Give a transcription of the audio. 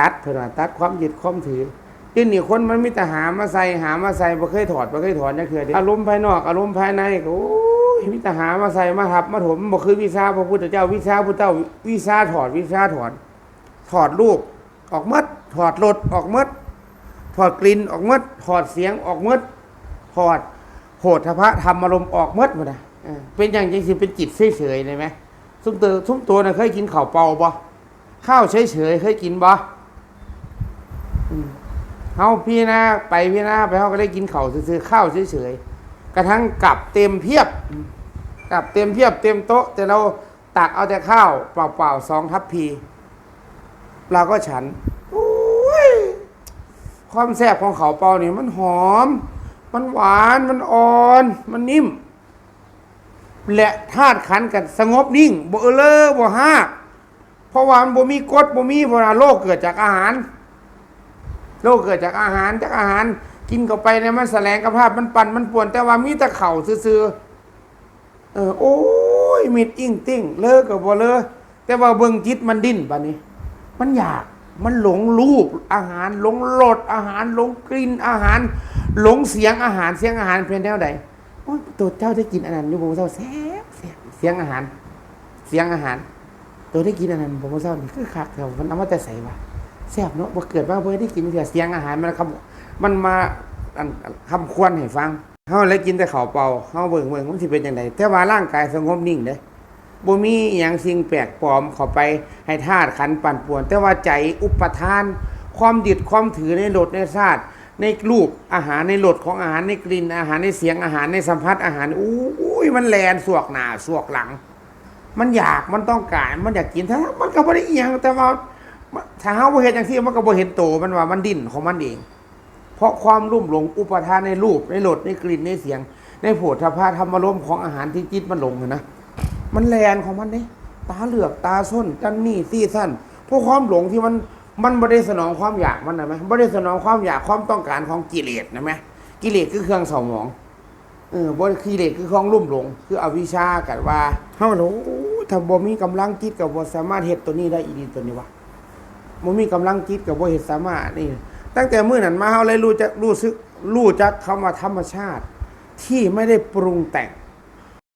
ตัดเพิ่นว่าตัดความยึดความถือที่นี่คนมันมีแต่หามาใส่หามาใส่บ่เคยถอดบ่เคยถอนจักเทื่ออารมณ์ภายนอกอารมณ์ภายในก็โอ้ยมีแต่หามาใส่มาทับมาถมบ่คือวิชาพระพุทธเจ้าวิชาพุทธเจ้าวิชาถอดวิชาถอนถอดรูปออกมดถอดรสออกมดถอดกลิ่นออกมดถอดเสียงออกมดถอดโหดทพะธรรมอารมณ์ออกมดหมดนะเออเป็นอย่างจังสิเป็นจิตเฉยๆเลยไหมซุมตัวซุมตัวนะเคยกินข้าวเปล่าบ่ ข้าวเฉยๆเคยกินบ่เฮาพี่นะไปพี่นะไปเฮาก็ได้กินข้าวซื้อๆข้าวเฉยๆกระทั่งกลับเต็มเพียบกลับเต็มเพียบเต็มโต๊ะ แต่เราตักเอาแต่ข้าวเปล่าๆสองทัพพีเราก็ฉันโอ้ยความแซ่บของเขาเปล่านี่มันหอม มันหวาน มันอ่อน มันนิ่ม และธาตุขันกันสงบนิ่งบ่เออเลอบ่ฮาก ราะว่ามันบ่มีกรดบ่มีเพราะว่าโรคเกิดจากอาหารโรคเกิดจากอาหารจากอาหาร กินเข้าไปเนี่ยมันแสลงกระภาพมันปั่นมันป่วน แต่ว่ามีแต่เข่าซื่อๆเออโอ้ยมิดอิ่งติ้งเลิกกับบ่เลิกแต่ว่าเบิ่งจิตมันดิ้นบัดนี้ มันอยากมันหลงรูปอาหารหลงรสอาหารหลงกลิ่นอาหาร หลงเสียงอาหารเสียงอาหารเป็นแนวใดโอ้ยตัวเจ้าได้กินอันนั้นอยู่บ่เจ้าแซ่บแซ่บเสียงอาหาร เสียงอาหาร ตัวได้กินอันนั้นบ่เจ้านี่คือคักแถวมันเอามาแต่ใส่วะแซ่บเนาะบ่เกิดว่าเพิ่นได้กินเถื่อเสียงอาหารมันคำมันมาอันคำควรให้ฟังเฮาเลยกินแต่ข้าวเปล่าเฮาเบิ่งเบิ่งมันสิเป็นจังไดแต่ว่าร่างกายสงบนิ่งเด้บ่มีหยังสิ่งแปลกปลอมเข้าไปให้ธาตุขันปั่นป่วน แต่ว่าใจอุปทาน ความยึดความถือในรสในชาติในรูปอาหารในรสของอาหารในกลิ่นอาหารในเสียงอาหารในสัมผัสอาหารอู้ยมันแลนสวกหน้าสวกหลัง มันอยากมันต้องการ มันอยากกินถ้ามันก็บ่ได้อีหยังแต่ว่าถ้าเฮาบ่เฮ็ดจังซี่มันก็บ่เห็นโตมันว่ามันดิ้นของมันเอง เพราะความรุ่มหลงอุปทานในรูปในรสในกลิ่นในเสียง ในโผฏฐัพพะธรรมารมของอาหารที่จิตมันหลงอะนะมันแลนของมันเด้ตาเหลือกตาส้นจันนี่ซี่สั้นพราะความหลงที่มันมันบ่ได้สนองความอยากมันนะไหมบ่ได้สนองความอยากความต้องการของกิเลสนะไหมกิเลสคือเครื่องเศร้าหมองเออบ่กิเลสคือของรุ่มหลง คืออวิชชากันว่าเฮาโอ้ ถ้าบ่มีกำลังจิตกับบ่สามารถเฮ็ดตัวนี้ได้อีดีตัวนี้วะบ่มีกำลังจิตกับบ่เห็นสามารถนี่ ตั้งแต่มื้อนั้นมาเฮาเลยรู้จักรู้สึกรู้จักคำว่าธรรมชาติ ที่ไม่ได้ปรุงแต่ง